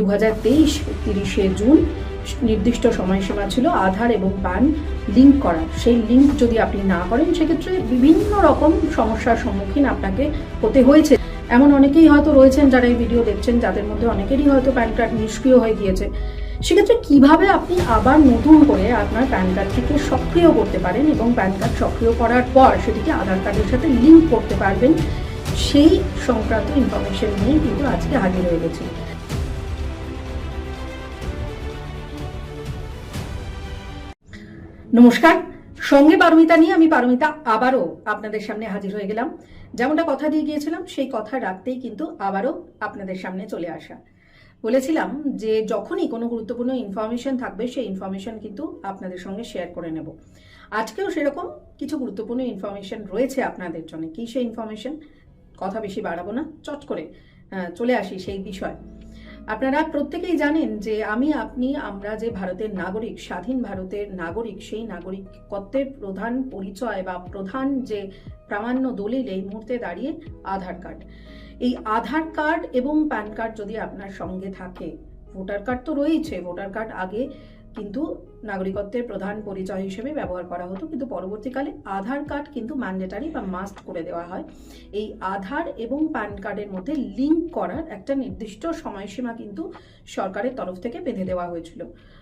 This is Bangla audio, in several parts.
দু হাজার তেইশ, তিরিশে জুন, নির্দিষ্ট সময়সীমা ছিল আধার এবং প্যান লিঙ্ক করার। সেই লিঙ্ক যদি আপনি না করেন, সেক্ষেত্রে বিভিন্ন রকম সমস্যার সম্মুখীন আপনাকে হতে হয়েছে। এমন অনেকেই হয়তো রয়েছেন যারা এই ভিডিও দেখছেন, যাদের মধ্যে অনেকেরই হয়তো প্যান কার্ড নিষ্ক্রিয় হয়ে গিয়েছে। সেক্ষেত্রে কীভাবে আপনি আবার নতুন করে আপনার প্যান কার্ডটিকে সক্রিয় করতে পারেন এবং প্যান কার্ড সক্রিয় করার পর সেটিকে আধার কার্ডের সাথে লিঙ্ক করতে পারবেন, সেই সংক্রান্ত ইনফরমেশন নিয়ে কিন্তু আজকে হাজির হয়ে গেছি। নমস্কার। সঙ্গে পারমিতা নিয়ে আমি পারমিতা আবারও আপনাদের সামনে হাজির হয়ে গেলাম। যেমনটা কথা দিয়ে গিয়েছিলাম, সেই কথা রাখতেই কিন্তু আবারও আপনাদের সামনে চলে আসা। বলেছিলাম যে, যখনই কোনো গুরুত্বপূর্ণ ইনফরমেশন থাকবে, সেই ইনফরমেশন কিন্তু আপনাদের সঙ্গে শেয়ার করে নেব। আজকেও সেরকম কিছু গুরুত্বপূর্ণ ইনফরমেশন রয়েছে আপনাদের জন্য। কী সেই ইনফরমেশন কথা বেশি বাড়াবো না, চট করে চলে আসি সেই বিষয়। আপনারা প্রত্যেকেই জানেন যে আমি, আপনি, আমরা যে ভারতের নাগরিক, স্বাধীন ভারতের নাগরিক, সেই নাগরিকত্বের প্রধান পরিচয় বা প্রধান যে প্রামাণ্য দলিল এই মুহূর্তে দাঁড়িয়ে আধার কার্ড। এই আধার কার্ড এবং প্যান কার্ড যদি আপনার সঙ্গে থাকে, ভোটার কার্ড তো রয়েছে ভোটার কার্ড আগে কিন্তু নাগরিকত্বের প্রধান পরিচয় হিসেবে ব্যবহার করা হতো। কিন্তু পরবর্তীকালে আধার কার্ড কিন্তু ম্যান্ডেটারি বা মাস্ট করে দেওয়া হয়। এই আধার এবং প্যান কার্ডের মধ্যে লিঙ্ক করার একটা নির্দিষ্ট সময়সীমা কিন্তু সরকারের তরফ থেকে বেঁধে দেওয়া হয়েছিল।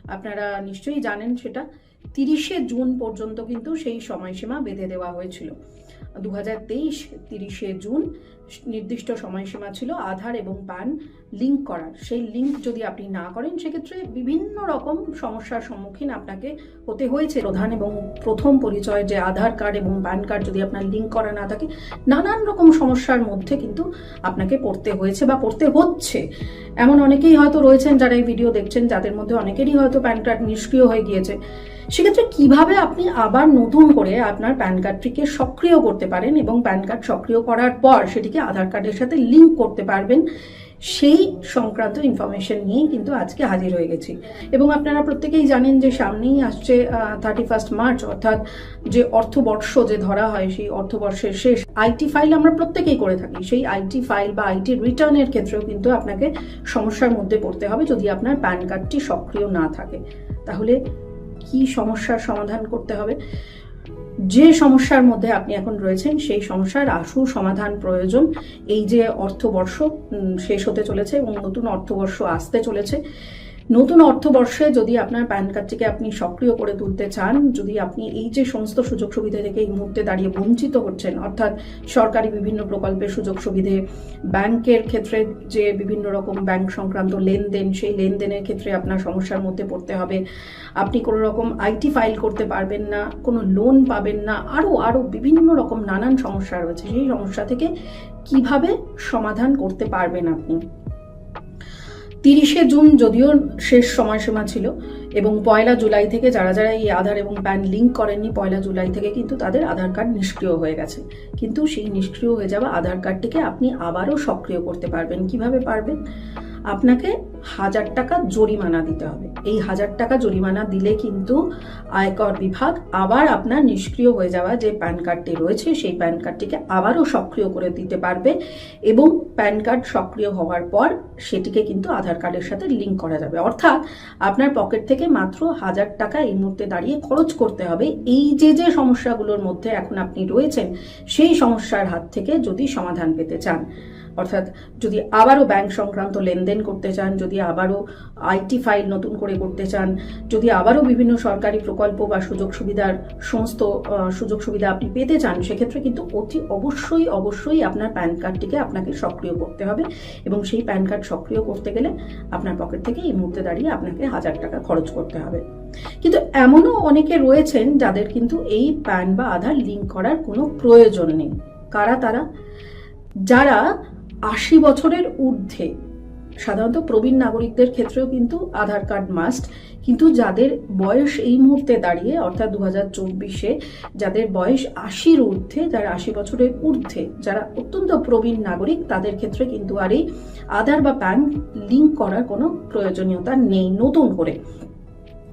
আপনারা নিশ্চয়ই জানেন সেটা। তিরিশে জুন পর্যন্ত কিন্তু সেই সময়সীমা বেঁধে দেওয়া হয়েছিল। দু হাজার তেইশ তিরিশে জুন নির্দিষ্ট সময়সীমা ছিল, আধার এবং প্যান লিঙ্ক করার। সেই লিঙ্ক যদি আপনি না করেন, সেক্ষেত্রে বিভিন্ন রকম সমস্যার সম্মুখীন আপনাকে হতে হয়েছে। প্রধান এবং প্রথম পরিচয় যে আধার কার্ড এবং প্যান কার্ড যদি আপনার লিঙ্ক করা না থাকে, নানান রকম সমস্যার মধ্যে কিন্তু আপনাকে পড়তে হয়েছে বা পড়তে হচ্ছে। এমন অনেকেই হয়তো রয়েছেন যারা এই ভিডিও দেখছেন, যাদের মধ্যে অনেকেরই হয়তো প্যান কার্ড নিষ্ক্রিয় হয়ে গিয়েছে। সেক্ষেত্রে কীভাবে আপনি আবার নতুন করে আপনার প্যান কার্ডটিকে সক্রিয় করতে পারেন এবং প্যান কার্ড সক্রিয় করার পর সেটিকে আধার কার্ডের সাথে লিঙ্ক করতে পারবেন। সেই সংক্রান্ত ইনফরমেশন নিয়েই কিন্তু আজকে হাজির হয়ে গেছি। এবং আপনারা প্রত্যেকেই জানেন যে সামনেই আসছে থার্টি ফার্স্ট মার্চ অর্থাৎ যে অর্থবর্ষ যে ধরা হয়, সেই অর্থবর্ষের শেষ আইটি ফাইল আমরা প্রত্যেকেই করে থাকি। সেই আইটি ফাইল বা আইটি রিটার্নের ক্ষেত্রেও কিন্তু আপনাকে সমস্যার মধ্যে পড়তে হবে যদি আপনার প্যান কার্ডটি সক্রিয় না থাকে। তাহলে কি সমস্যার সমাধান করতে হবে? যে সমস্যার মধ্যে আপনি এখন রয়েছেন, সেই সমস্যার আশু সমাধান প্রয়োজন। এই যে অর্থবর্ষ শেষ হতে চলেছে এবং নতুন অর্থবর্ষ আসতে চলেছে। নতুন অর্থবর্ষে যদি আপনার প্যান কার্ডটিকে আপনি সক্রিয় করে তুলতে চান, যদি আপনি এই যে সমস্ত সুযোগ সুবিধা থেকে এই মুহূর্তে দাঁড়িয়ে বঞ্চিত হচ্ছেন, অর্থাৎ সরকারি বিভিন্ন প্রকল্পের সুযোগ সুবিধে, ব্যাংকের ক্ষেত্রে যে বিভিন্ন রকম ব্যাংক সংক্রান্ত লেনদেন, সেই লেনদেনের ক্ষেত্রে আপনার সমস্যার মধ্যে পড়তে হবে। আপনি কোনো রকম আইটি ফাইল করতে পারবেন না, কোনো লোন পাবেন না, আরও আরও বিভিন্ন রকম নানান সমস্যা রয়েছে। সেই সমস্যা থেকে কীভাবে সমাধান করতে পারবেন আপনি? তিরিশে জুন যদিও শেষ সময়সীমা ছিল, এবং পয়লা জুলাই থেকে যারা যারা এই আধার এবং প্যান লিঙ্ক করেননি, পয়লা জুলাই থেকে কিন্তু তাদের আধার কার্ড নিষ্ক্রিয় হয়ে গেছে। কিন্তু সেই নিষ্ক্রিয় হয়ে যাওয়া আধার কার্ডটিকে আপনি আবারও সক্রিয় করতে পারবেন। কীভাবে পারবেন? আপনাকে হাজার টাকা জরিমানা দিতে হবে। এই হাজার টাকা জরিমানা দিলে কিন্তু আয়কর বিভাগ আবার আপনার নিষ্ক্রিয় হয়ে যাওয়া যে প্যান কার্ডটি রয়েছে, সেই প্যান কার্ডটিকে আবারও সক্রিয় করে দিতে পারবে এবং প্যান কার্ড সক্রিয় হওয়ার পর সেটিকে কিন্তু আধার কার্ডের সাথে লিঙ্ক করা যাবে। অর্থাৎ আপনার পকেট থেকে মাত্র হাজার টাকা এই মুহূর্তে দাঁড়িয়ে খরচ করতে হবে। এই যে যে সমস্যাগুলোর মধ্যে এখন আপনি রয়েছেন, সেই সমস্যার হাত থেকে যদি সমাধান পেতে চান অর্থাৎ যদি আবারও ব্যাংক সংক্রান্ত লেনদেন করতে চান, যদি আবারও আইটি ফাইল নতুন করে করতে চান, যদি আবারও বিভিন্ন সরকারি প্রকল্প বা সুযোগ সুবিধার সমস্ত সুযোগ সুবিধা আপনি পেতে চান, সেক্ষেত্রে কিন্তু অতি অবশ্যই অবশ্যই আপনার প্যান কার্ডটিকে আপনাকে সক্রিয় করতে হবে এবং সেই প্যান কার্ড সক্রিয় করতে গেলে আপনার পকেট থেকে এই মুহূর্তে দাঁড়িয়ে আপনাকে হাজার টাকা খরচ করতে হবে। কিন্তু এমনও অনেকে রয়েছেন যাদের কিন্তু এই প্যান বা আধার লিঙ্ক করার কোনো প্রয়োজন নেই। কারা তারা? যারা আশি বছরের ঊর্ধ্বে। সাধারণত প্রবীণ নাগরিকদের ক্ষেত্রেও কিন্তু আধার কার্ড মাস্ট কিন্তু যাদের বয়স এই মুহূর্তে দাঁড়িয়ে, অর্থাৎ দু হাজার চব্বিশে, যাদের বয়স আশির ঊর্ধ্বে, যারা আশি বছরের ঊর্ধ্বে, যারা অত্যন্ত প্রবীণ নাগরিক, তাদের ক্ষেত্রে কিন্তু আর এই আধার বা প্যান লিঙ্ক করার কোনো প্রয়োজনীয়তা নেই নতুন করে।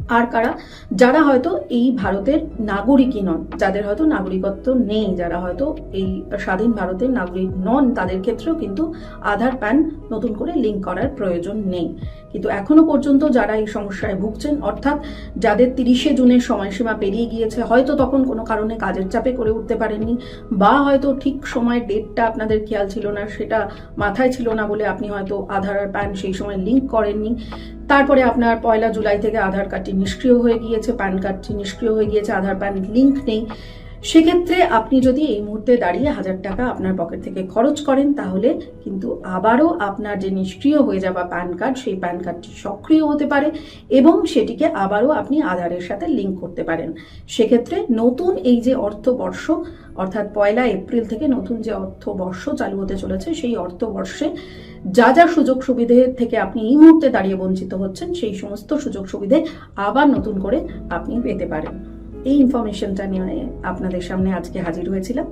আর কারা? যারা হয়তো এই ভারতের নাগরিকই নন, যাদের হয়তো নাগরিকত্ব নেই, যারা হয়তো এই স্বাধীন ভারতের নাগরিক নন, তাদের ক্ষেত্রেও কিন্তু আধার প্যান নতুন করে লিঙ্ক করার প্রয়োজন নেই। কিন্তু এখনও পর্যন্ত যারা এই সমস্যায় ভুগছেন, অর্থাৎ যাদের তিরিশে জুনের সময়সীমা পেরিয়ে গিয়েছে, হয়তো তখন কোনো কারণে কাজের চাপে করে উঠতে পারেননি, বা হয়তো ঠিক সময় ডেটটা আপনাদের খেয়াল ছিল না, সেটা মাথায় ছিল না বলে আপনি হয়তো আধার আর প্যান সেই সময় লিঙ্ক করেননি। তারপরে আপনার পয়লা জুলাই থেকে আধার কার্ডটি নিষ্ক্রিয় হয়ে গিয়েছে, প্যান কার্ডটি নিষ্ক্রিয় হয়ে গিয়েছে, আধার প্যান লিঙ্ক নেই। সেক্ষেত্রে আপনি যদি এই মুহূর্তে দাঁড়িয়ে হাজার টাকা আপনার পকেট থেকে খরচ করেন, তাহলে কিন্তু আবারও আপনার যে নিষ্ক্রিয় হয়ে যাওয়া প্যান কার্ড, সেই প্যান কার্ডটি সক্রিয় হতে পারে এবং সেটিকে আবারও আপনি আধারের সাথে লিঙ্ক করতে পারেন। সেক্ষেত্রে নতুন এই যে অর্থবর্ষ, অর্থাৎ পয়লা এপ্রিল থেকে নতুন যে অর্থবর্ষ চালু হতে চলেছে, সেই অর্থবর্ষে যা যা সুযোগ সুবিধে থেকে আপনি এই মুহূর্তে দাঁড়িয়ে বঞ্চিত হচ্ছেন, সেই সমস্ত সুযোগ সুবিধে আবার নতুন করে আপনি পেতে পারেন। এই ইনফরমেশনটা নিয়ে আপনাদের সামনে আজকে হাজির হয়েছিলাম।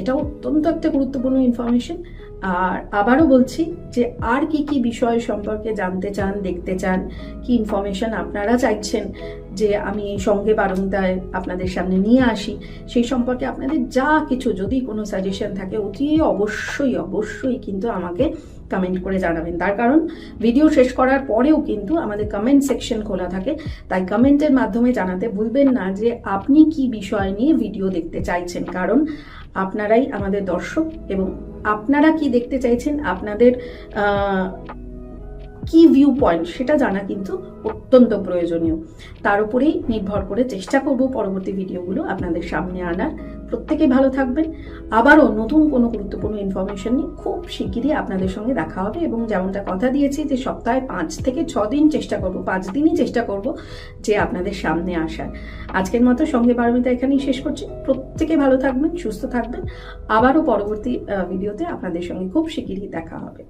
এটা অত্যন্ত একটা গুরুত্বপূর্ণ ইনফরমেশন আর আবারও বলছি যে আর কি কি বিষয় সম্পর্কে জানতে চান, দেখতে চান, কি ইনফরমেশন আপনারা চাইছেন যে আমি সঙ্গে পারমিতায় আপনাদের সামনে নিয়ে আসি, সেই সম্পর্কে আপনাদের যা কিছু যদি কোনো সাজেশন থাকে, অতি অবশ্যই অবশ্যই কিন্তু আমাকে কমেন্ট করে জানাবেন। তার কারণ ভিডিও শেষ করার পরেও কিন্তু আমাদের কমেন্ট সেকশন খোলা থাকে। তাই কমেন্টের মাধ্যমে জানাতে ভুলবেন না যে আপনি কি বিষয় নিয়ে ভিডিও দেখতে চাইছেন। কারণ আপনারাই আমাদের দর্শক এবং আপনারা কি দেখতে চাইছেন? আপনাদের কি ভিউ পয়েন্ট সেটা জানা কিন্তু অত্যন্ত প্রয়োজনীয়। তার উপরেই নির্ভর করে চেষ্টা করব পরবর্তী ভিডিওগুলো আপনাদের সামনে আনার। প্রত্যেকে ভালো থাকবেন। আবারও নতুন কোনো গুরুত্বপূর্ণ ইনফরমেশন নিয়ে খুব শিগগিরই আপনাদের সঙ্গে দেখা হবে এবং যেমনটা কথা দিয়েছি যে সপ্তাহে পাঁচ থেকে ছ দিন চেষ্টা করব, পাঁচ দিনই চেষ্টা করব যে আপনাদের সামনে আসার। আজকের মতো সঙ্গে পারমিতা এখানেই শেষ করছি। প্রত্যেকে ভালো থাকবেন, সুস্থ থাকবেন। আবারও পরবর্তী ভিডিওতে আপনাদের সঙ্গে খুব শিগগিরই দেখা হবে।